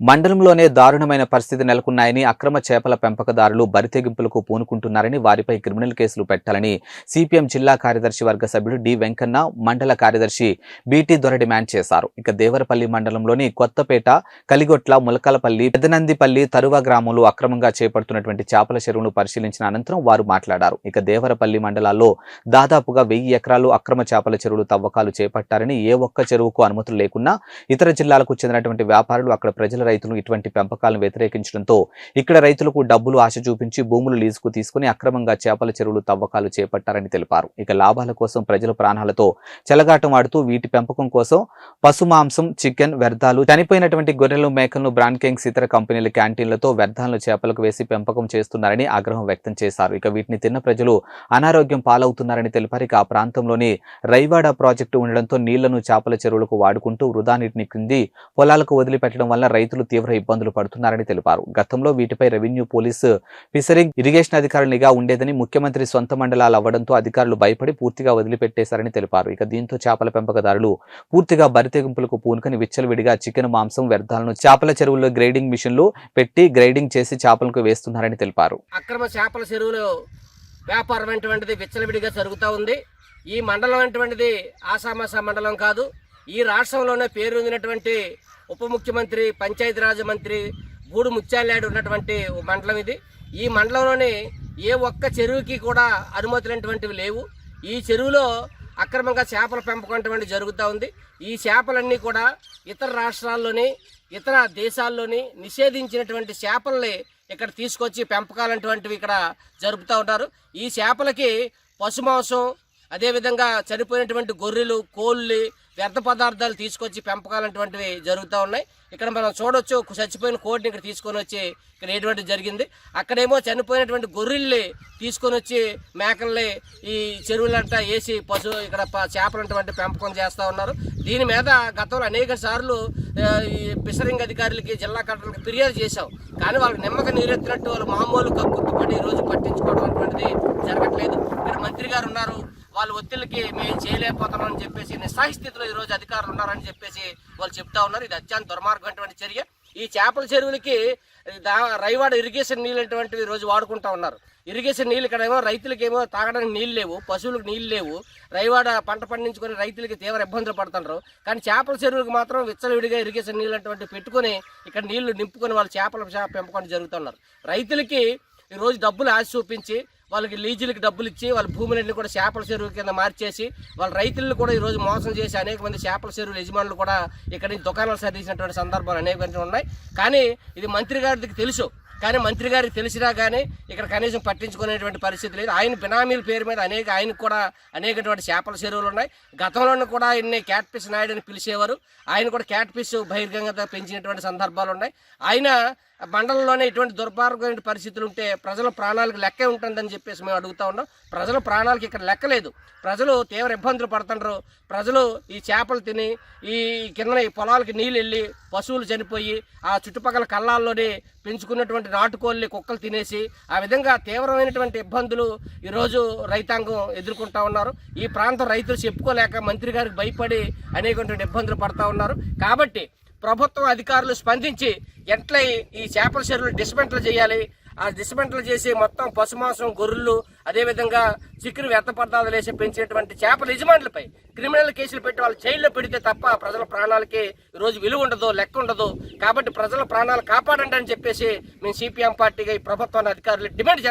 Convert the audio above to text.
మండలంలోనే దారుణమైన పరిస్థితి నెలకొన్నాయని అక్రమ చేపల పెంపకదారులు బరితెగింపులకు పూనుకుంటున్నారని వారిపై క్రిమినల్ కేసులు పెట్టాలని సిపిఎం జిల్లా కార్యదర్శి వర్గ సభ్యుడు డి వెంకన్న మండల కార్యదర్శి బిటి దొర డిమాండ్ చేశారు. ఇక దేవరపల్లి మండలంలోని కొత్తపేట కలిగొట్ల ములకలపల్లి పెదనందిపల్లి తరువ గ్రామంలో అక్రమంగా చేపడుతున్నటువంటి చేపల చెరువును పరిశీలించిన అనంతరం వారు మాట్లాడారు. ఇక దేవరపల్లి మండలాల్లో దాదాపుగా వెయ్యి ఎకరాలు అక్రమ చేపల చెరువులు తవ్వకాలు చేపట్టారని ఏ ఒక్క చెరువుకు అనుమతులు లేకున్నా ఇతర జిల్లాలకు చెందినటువంటి వ్యాపారులు అక్కడ ప్రజల రైతులు ఇటువంటి పెంపకాలను వ్యతిరేకించడంతో ఇక్కడ రైతులకు డబ్బులు ఆశ చూపించి భూములు లీజుకు తీసుకుని అక్రమంగా చేపల చెరువులు తవ్వకాలు చేపట్టారని తెలిపారు. ఇక లాభాల కోసం ప్రజల ప్రాణాలతో చెలగాటం ఆడుతూ వీటి పెంపకం కోసం పశు మాంసం చికెన్ వ్యర్థాలు చనిపోయినటువంటి గొర్రెలు మేకలను బ్రాండ్ కింగ్స్ ఇతర కంపెనీల క్యాంటీన్లతో వ్యర్థాలను చేపలకు వేసి పెంపకం చేస్తున్నారని ఆగ్రహం వ్యక్తం చేశారు. ఇక వీటిని తిన్న ప్రజలు అనారోగ్యం పాలవుతున్నారని తెలిపారు. ఇక ఆ ప్రాంతంలోని రైవాడ ప్రాజెక్టు ఉండడంతో నీళ్ళను చేపల చెరువులకు వాడుకుంటూ వృధా నీటిని కింది పొలాలకు వదిలిపెట్టడం వల్ల రైతులు తీవ్ర ఇబ్బందులు పడుతున్నారని తెలిపారు. గతంలో వీటిపై రెవెన్యూ పోలీసు ఫిషరింగ్ ఇరిగేషన్ అధికారులు నిఘా ఉండేదని ముఖ్యమంత్రి సొంత మండలాలు అవ్వడంతో అధికారులు భయపడి పూర్తిగా వదిలిపెట్టేశారని తెలిపారు. ఇక దీంతో చేపల పెంపకదారులు పూర్తిగా బరితెగింపులకు పూనుకొని విచ్చలవిడిగా చికెన్ మాంసం వ్యర్థాలను చేపల చెరువుల్లో గ్రేడింగ్ మిషన్లు పెట్టి గ్రేడింగ్ చేసి చేపలకు వేస్తున్నారని తెలిపారు. అక్రమ చేపల చెరువులు వ్యాపారం అటువంటిది విచ్చలవిడిగా జరుగుతూ ఉంది. ఈ మండలం అటువంటిది ఆసామాసా మండలం కాదు. ఈ రాష్ట్రంలోనే పేరొందినటువంటి ఉప ముఖ్యమంత్రి పంచాయతీరాజ్ మంత్రి గూడు ముత్యాలాడు ఉన్నటువంటి మండలం ఇది. ఈ మండలంలోని ఏ ఒక్క చెరువుకి కూడా అనుమతులైనటువంటివి లేవు. ఈ చెరువులో అక్రమంగా చేపల పెంపకం అటువంటి జరుగుతూ ఉంది. ఈ చేపలన్నీ కూడా ఇతర రాష్ట్రాల్లోని ఇతర దేశాల్లోని నిషేధించినటువంటి చేపల్ని ఇక్కడ తీసుకొచ్చి పెంపకాలటువంటివి ఇక్కడ జరుపుతూ ఉంటారు. ఈ చేపలకి పశుమాంసం అదేవిధంగా చనిపోయినటువంటి గొర్రెలు కోళ్ళు వ్యర్థ పదార్థాలు తీసుకొచ్చి పెంపకాలంటువంటివి జరుగుతూ ఉన్నాయి. ఇక్కడ మనం చూడొచ్చు చచ్చిపోయిన కోడిని ఇక్కడ తీసుకొని వచ్చి ఇక్కడ ఎటువంటి జరిగింది. అక్కడేమో చనిపోయినటువంటి గొర్రెల్ని తీసుకొని వచ్చి మేకల్ని ఈ చెరువులంట వేసి పశువు ఇక్కడ చేపలంటువంటి పెంపకం చేస్తూ ఉన్నారు. దీని మీద గతంలో అనేక సార్లు ఈ ఫిషరింగ్ అధికారులకి జిల్లా కలెక్టర్కి ఫిర్యాదు చేశాం. కానీ వాళ్ళకి నిమ్మక నీరెత్తినట్టు వాళ్ళు మామూలుగా గుర్తుపడి ఈరోజు రోజు పట్టించుకోవడం అటువంటిది జరగట్లేదు. ఇక్కడ మంత్రి గారు ఉన్నారు. వాళ్ళ ఒత్తిళ్ళకి మేము చేయలేకపోతున్నాం అని చెప్పేసి నిస్సాయి స్థితిలో ఈ రోజు అధికారులు ఉన్నారని చెప్పేసి వాళ్ళు చెప్తా ఉన్నారు. ఇది అత్యంత దుర్మార్గమైనటువంటి చర్య. ఈ చేపల చెరువులకి దా రైవాడ ఇరిగేషన్ నీళ్ళు అటువంటివి ఈ రోజు వాడుకుంటా ఉన్నారు. ఇరిగేషన్ నీళ్ళు ఇక్కడ ఏమో రైతులకేమో తాగడానికి నీళ్ళు లేవు పశువులకు నీళ్ళు లేవు. రైవాడ పంట పండించుకొని రైతులకి తీవ్ర ఇబ్బందులు పడుతున్నారు కానీ చేపల చెరువులకు మాత్రం విచ్చలవిడిగా ఇరిగేషన్ నీళ్ళు అటువంటి పెట్టుకొని ఇక్కడ నీళ్ళు నింపుకొని వాళ్ళు చేపల చేప పెంపకం జరుగుతున్నారు. రైతులకి ఈరోజు డబ్బులు ఆశ చూపించి వాళ్ళకి లీజులకి డబ్బులు ఇచ్చి వాళ్ళ భూములన్నీ కూడా చేపల చెరువు కింద మార్చేసి వాళ్ళ రైతులను కూడా ఈరోజు మోసం చేసి అనేక మంది చేపల చెరువుల యజమానులు కూడా ఇక్కడ నుంచి దుకాణాలు సర్దించినటువంటి సందర్భాలు అనేక ఉన్నాయి. కానీ ఇది మంత్రి గారికి తెలుసు. కానీ మంత్రి గారికి తెలిసినా కానీ ఇక్కడ కనీసం పట్టించుకునేటువంటి పరిస్థితి లేదు. ఆయన బినామీల పేరు మీద అనేక ఆయనకు కూడా అనేకటువంటి చేపల చెరువులు ఉన్నాయి. గతంలోనూ కూడా ఆయన్ని క్యాట్ఫిష్ నాయుడు అని పిలిచేవారు. ఆయన కూడా క్యాట్ఫిష్ బహిర్గంగా పెంచినటువంటి సందర్భాలు ఉన్నాయి. ఆయన మండలంలోనే ఇటువంటి దుర్భార్గమైన పరిస్థితులు ఉంటే ప్రజల ప్రాణాలకు లెక్కే ఉంటుందని చెప్పేసి మేము అడుగుతా ఉన్నాం. ప్రజల ప్రాణాలకు ఇక్కడ లెక్కలేదు ప్రజలు తీవ్ర ఇబ్బందులు పడుతుండ్రు. ప్రజలు ఈ చేపలు తిని ఈ కింద ఈ పొలాలకి నీళ్ళు వెళ్ళి పశువులు చనిపోయి ఆ చుట్టుపక్కల కళ్ళాల్లోనే పెంచుకున్నటువంటి నాటుకోళ్ళని కుక్కలు తినేసి ఆ విధంగా తీవ్రమైనటువంటి ఇబ్బందులు ఈరోజు రైతాంగం ఎదుర్కొంటా ఉన్నారు. ఈ ప్రాంతం రైతులు చెప్పుకోలేక మంత్రి గారికి భయపడి అనేకటువంటి ఇబ్బందులు పడతా ఉన్నారు. కాబట్టి ప్రభుత్వం అధికారులు స్పందించి ఎట్లా ఈ- చేపల చెరువులు డిస్మెంటల్ చేయాలి? ఆ డిస్మెంటల్ చేసి మొత్తం పశుమాంసం గొర్రెలు అదేవిధంగా చికెన్ వ్యర్థ పదార్థాలు వేసి పెంచేటువంటి చేపల యజమానులపై క్రిమినల్ కేసులు పెట్టి వాళ్ళు జైల్లో పెడితే తప్ప ప్రజల ప్రాణాలకి రోజు విలువ ఉండదు లెక్క ఉండదు. కాబట్టి ప్రజల ప్రాణాలు కాపాడండి అని చెప్పేసి మేము సిపిఎం పార్టీగా ఈ ప్రభుత్వాన్ని అధికారులు డిమాండ్ చేస్తాం